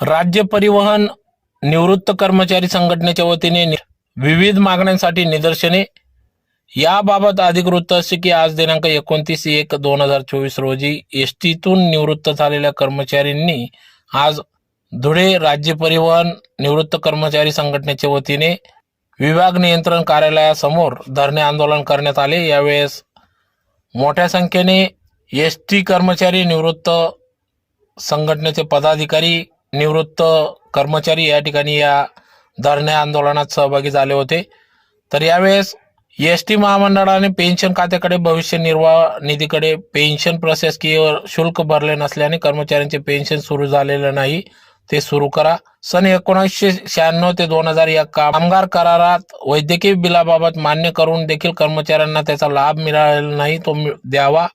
राज्य परिवहन निवृत्त कर्मचारी संघटनेच्या वतीने नि- विविध मागण्यांसाठी निदर्शने. याबाबत अधिक वृत्त असे की आज दिनांक एकोणतीस एक दोन हजार चोवीस रोजी एस टीतून निवृत्त झालेल्या कर्मचाऱ्यांनी आज धुळे राज्य परिवहन निवृत्त कर्मचारी संघटनेच्या वतीने विभाग नियंत्रण कार्यालयासमोर धरणे आंदोलन करण्यात आले. यावेळेस मोठ्या संख्येने एस टी कर्मचारी निवृत्त संघटनेचे पदाधिकारी निवृत्त कर्मचारी या ठिकाणी या धरणे आंदोलनात सहभागी झाले होते. तर यावेळेस एस टी महामंडळाने पेन्शन खात्याकडे भविष्य निर्वाह निधीकडे पेन्शन प्रशासकीय शुल्क भरले नसल्याने कर्मचाऱ्यांचे पेन्शन सुरू झालेलं नाही. ते सुरू करा. सन एकोणीसशे शहाण्णव ते दोन हजार या कामगार करारात वैद्यकीय बिलाबाबत मान्य करून देखील कर्मचाऱ्यांना त्याचा लाभ मिळालेला नाही तो द्यावा.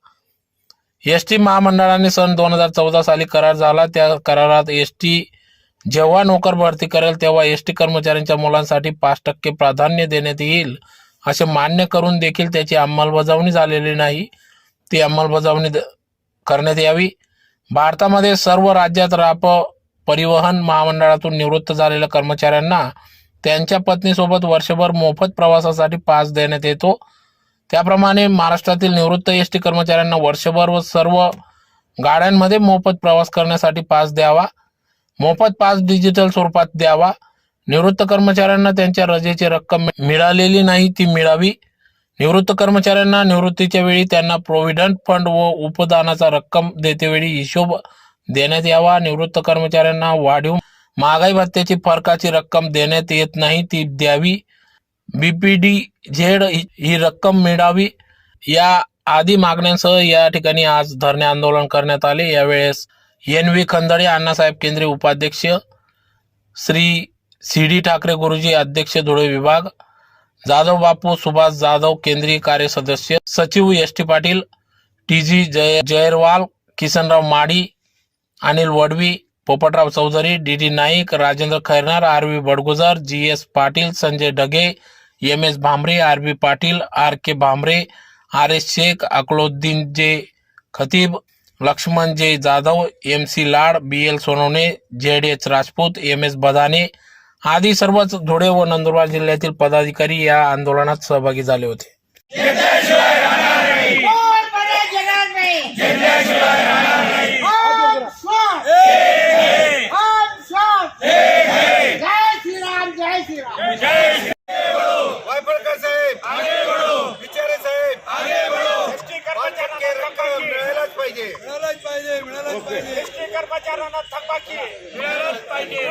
एस टी महामंडळाने सन दोन हजार चौदा साली करार झाला. त्या करारात एस टी जेव्हा नोकर भरती करेल तेव्हा एस टी कर्मचाऱ्यांच्या मुलांसाठी पाच टक्के प्राधान्य देण्यात येईल असे मान्य करून देखील त्याची अंमलबजावणी झालेली नाही. ती अंमलबजावणी द- करण्यात यावी. भारतामध्ये सर्व राज्यात राप परिवहन महामंडळातून निवृत्त झालेल्या कर्मचाऱ्यांना त्यांच्या पत्नीसोबत वर्षभर मोफत प्रवासासाठी पास देण्यात येतो. त्याप्रमाणे महाराष्ट्रातील निवृत्त एस टी कर्मचाऱ्यांना वर्षभर व सर्व गाड्यांमध्ये मोफत प्रवास करण्यासाठी पास द्यावा मोफत पास डिजिटल स्वरूपात द्यावा. निवृत्त कर्मचाऱ्यांना त्यांच्या रजेची रक्कम मिळालेली नाही ती मिळावी. निवृत्त कर्मचाऱ्यांना निवृत्तीच्या वेळी त्यांना प्रोव्हिडंट फंड व उपदानाचा रक्कम देतेवेळी हिशोब देण्यात यावा. निवृत्त कर्मचाऱ्यांना वाढीव महागाई भत्त्याची फरकाची रक्कम देण्यात येत नाही ती द्यावी. बीपीडी झेड ही रक्कम मिळावी. या आदी मागण्यांसह या ठिकाणी आज धरणे आंदोलन करण्यात आले. यावेळेस एन व्ही खंदडे अण्णासाहेब केंद्रीय उपाध्यक्ष श्री सी डी ठाकरे गुरुजी अध्यक्ष धुळे विभाग जाधव बापू सुभाष जाधव केंद्रीय कार्य सदस्य सचिव S T Patil T G Jay Jayrwal Kisanrao Madi Anil Vadvi Popatrao Chaudhari D D Naik Rajendra Khairnar R V Badgujar G S Patil Sanjay Dage M S Bhambare R B Patil R K Bhambare R S Shaikh Akloddin J Khatib Laxman J Jadhav M C Lad B L Sonawane Z H Rajput M S Badane आदी सर्वच धुळे व नंदुरबार जिल्ह्यातील पदाधिकारी या आंदोलनात सहभागी झाले होते. पाहिजे मिळायलाच पाहिजे. एसटी कर्मचाऱ्यांना थकबाकी. मिळायलाच पाहिजे.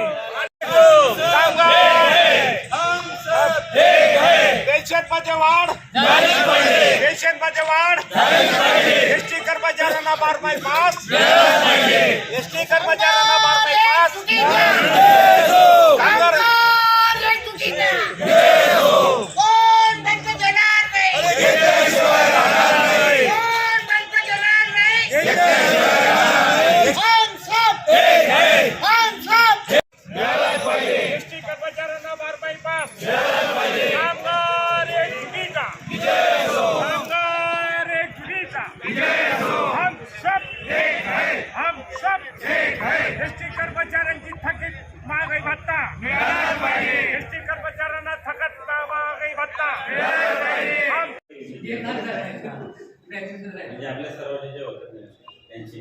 पेन्शनमध्ये वाढ. पेन्शनमध्ये वाढ. एसटी कर्मचाऱ्यांना बारमाही पास. एसटी कर्मचाऱ्यांना बारमाही पास कामगार कामगार एकजुटीने कोण बंद देणार नाही कोण बंद देणार नाही हम सब हम सब एसटी कर्मचाऱ्यांना बारमाही पास कामगार एकजुटीचा कामगार एकजुटीचा हम सब हम सब एसटी कर्मचाऱ्यांची थकीत महागाई भत्ता एसटी कर्मचाऱ्यांना थकत महागाई भत्ता हम म्हणजे आपल्या सर्वांचे जे होतात ना, त्यांचे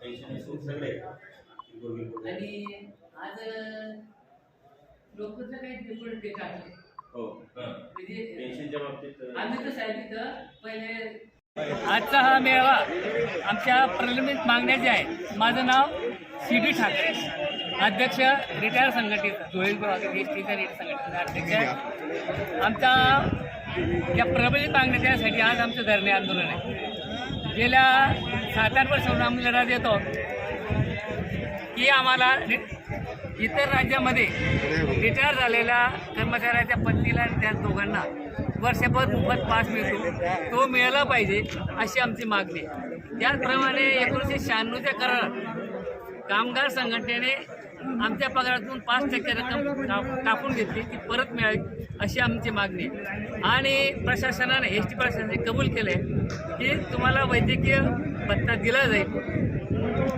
पेन्शन सगळे दोघी- आणि आज काही रिपोर्ट ते काढले हो. म्हणजे पेन्शनच्या बाबतीत आम्ही तर साहेब इथं पहिले आजचा हा मेळावा आमच्या प्रलंबित मागण्या ज्या आहेत माझं नाव सी डी ठाकरे. अध्यक्ष रिटायर संघटनेचा धुळे एस रिटायर संघटनेचा अध्यक्ष आहे. आमचा या प्रबलित मागण्या त्यासाठी आज आमचं धरणे आंदोलन आहे. गेल्या सात आठ वर्षांपासून आम्ही लढा देतो. की आम्हाला इतर राज्यामध्ये रिटायर झालेल्या कर्मचाऱ्याच्या पत्नीला आणि त्या दोघांना वर्षभर मोफत पास मिळतो. तो मिळाला पाहिजे अशी आमची मागणी आहे. त्याचप्रमाणे एकोणीसशे शहाण्णवच्या करारात कामगार संघटनेने आमच्या पगारातून पाच टक्के रक्कम टाकून कापून घेतली. ती परत मिळावी अशी आमची मागणी आहे. आणि प्रशासनाने एस टी प्रशासनाने कबूल केले की तुम्हाला वैद्यकीय भत्ता दिला जाईल.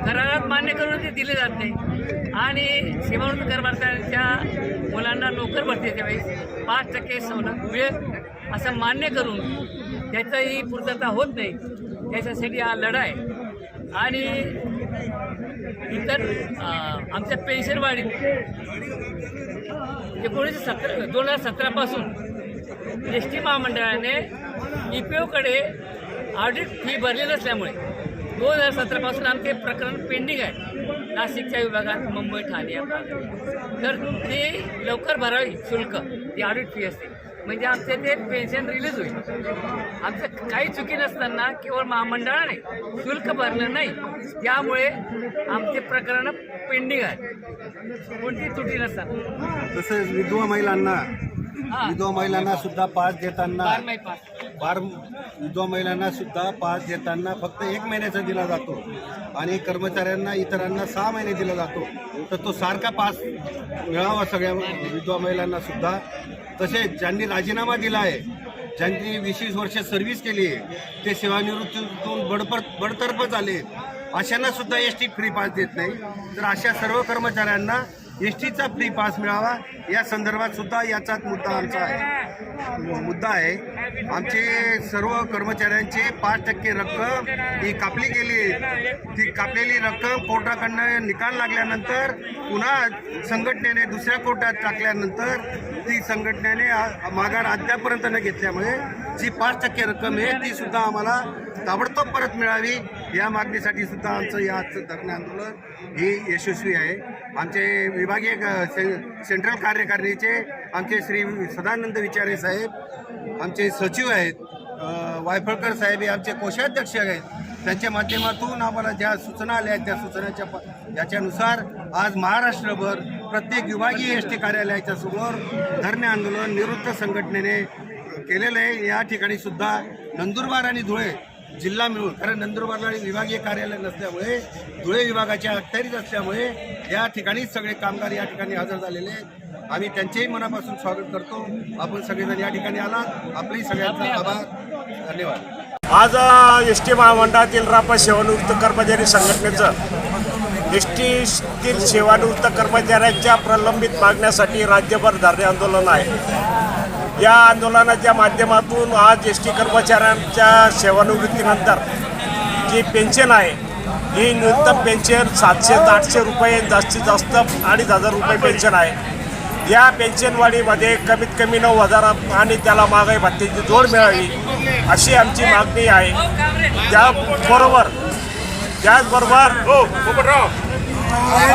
करारात मान्य करून ते दिले जात नाही. आणि सीमावृत्त कर्मचाऱ्यांच्या मुलांना नोकर भरतीच्या वेळेस पाच टक्के सवलत मिळेल असं मान्य करून त्याचाही पूर्तता होत नाही. त्याच्यासाठी हा लढा आहे आणि इतर आमच्या पेन्शनवाढीत एकोणीसशे सतरा दोन हजार सतरापासून एस टी महामंडळाने ई पी ओकडे ऑडिट फी भरली नसल्यामुळे दोन हजार सतरापासून आमचे प्रकरण पेंडिंग आहे. नाशिकच्या विभागात मुंबई ठाणे या भागात. तर ते लवकर भरावी शुल्क. ती ऑडिट फी असते. म्हणजे आमचे ते पेन्शन रिलीज होईल. आमचं काही चुकी नसताना केवळ महामंडळाने शुल्क भरलं नाही. त्यामुळे आमचे प्रकरण पेंडिंग आहे. कोणती त्रुटी नसतात तसेच विधवा महिलांना हा. विधवा महिलांना सुद्धा पास देताना फार बार विधवा महिलांना सुद्धा पास देताना फक्त एक महिन्याचा दिला जातो आणि कर्मचाऱ्यांना इतरांना सहा महिने दिला जातो. तर तो सारखा पास मिळावा सगळ्या विधवा महिलांना सुद्धा. तसेच ज्यांनी राजीनामा दिला आहे ज्यांनी वीस वीस वर्ष सर्व्हिस केली आहे ते सेवानिवृत्तीतून बडपर बडतर्फ झाले अशांना सुद्धा एस टी फ्री पास देत नाही. तर अशा सर्व कर्मचाऱ्यांना एस टीचा फ्री पास मिळावा या संदर्भात सुद्धा याचाच मुद्दा आमचा आहे. मुद्दा आहे आमचे सर्व कर्मचाऱ्यांची पाच टक्के रक्कम ही कापली गेली आहे. ती कापलेली रक्कम कोर्टाकडनं निकाल लागल्यानंतर पुन्हा संघटनेने दुसऱ्या कोर्टात टाकल्यानंतर ती संघटनेने माघार अद्यापर्यंत न घेतल्यामुळे जी पाच टक्के रक्कम आहे ती सुद्धा आम्हाला ताबडतोब परत मिळावी या मागणीसाठी सुद्धा आमचं या आजचं धरणे आंदोलन ही यशस्वी आहे आमचे विभागीय से- सेंट्रल कार्यकारिणीचे आमचे श्री सदानंद विचारे साहेब आमचे सचिव आहेत वायफळकर साहेब हे आमचे कोषाध्यक्ष आहेत. त्यांच्या माध्यमातून आम्हाला ज्या सूचना आल्या आहेत त्या सूचनाच्या प- याच्यानुसार आज महाराष्ट्रभर प्रत्येक विभागीय एस टी कार्यालयाच्या समोर धरणे आंदोलन निवृत्त संघटनेने केलेलं आहे. या ठिकाणी सुद्धा नंदुरबार आणि धुळे जिल्हा मिळून कारण नंदुरबारला आणि विभागीय कार्यालय नसल्यामुळे धुळे विभागाच्या अखत्यारीत असल्यामुळे या ठिकाणी सगळे कामगार या ठिकाणी हजर झालेले आहेत. आम्ही त्यांचेही मनापासून स्वागत करतो. आपण सगळेजण या ठिकाणी आलात. आपलेही सगळ्यांचा आभार. धन्यवाद. आज एस टी महामंडळातील रापा सेवानिवृत्त कर्मचारी संघटनेचं एस टीतील सेवानिवृत्त कर्मचाऱ्यांच्या प्रलंबित मागण्यासाठी राज्यभर धरणे आंदोलन आहे. या आंदोलनाच्या माध्यमातून आज एस टी कर्मचाऱ्यांच्या सेवानिवृत्तीनंतर जी पेन्शन आहे ही न्यूनतम पेन्शन सातशे ते आठशे रुपये जास्तीत जास्त अडीच हजार रुपये पेन्शन आहे. या पेन्शनवाढीमध्ये कमीत कमी नऊ हजार आणि त्याला महागाई भत्त्याची जोड मिळावी अशी आमची मागणी आहे. त्याबरोबर त्याचबरोबर हो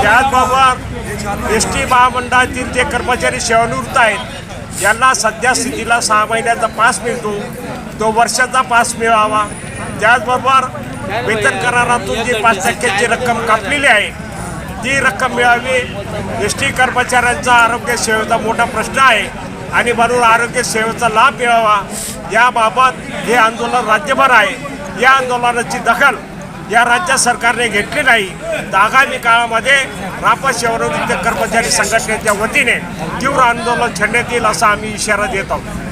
त्याचबरोबर एस टी महामंडळातील जे कर्मचारी सेवानिवृत्त आहेत ज्यांना सध्या स्थितीला सहा महिन्याचा पास मिळतो. तो वर्षाचा पास मिळावा. त्याचबरोबर वेतन करारातून जी पाच टक्क्याची रक्कम कापलेली आहे ती रक्कम मिळावी. एस टी कर्मचाऱ्यांचा आरोग्य सेवेचा मोठा प्रश्न आहे आणि म्हणून आरोग्य सेवेचा लाभ मिळावा. याबाबत हे आंदोलन राज्यभर आहे. या आंदोलनाची दखल या राज्य सरकारने घेतली नाही. तर आगामी काळामध्ये रापा सेवानिवृत्त कर्मचारी संघटनेच्या वतीने तीव्र आंदोलन छेडण्यात येईल असा आम्ही इशारा देत आहोत.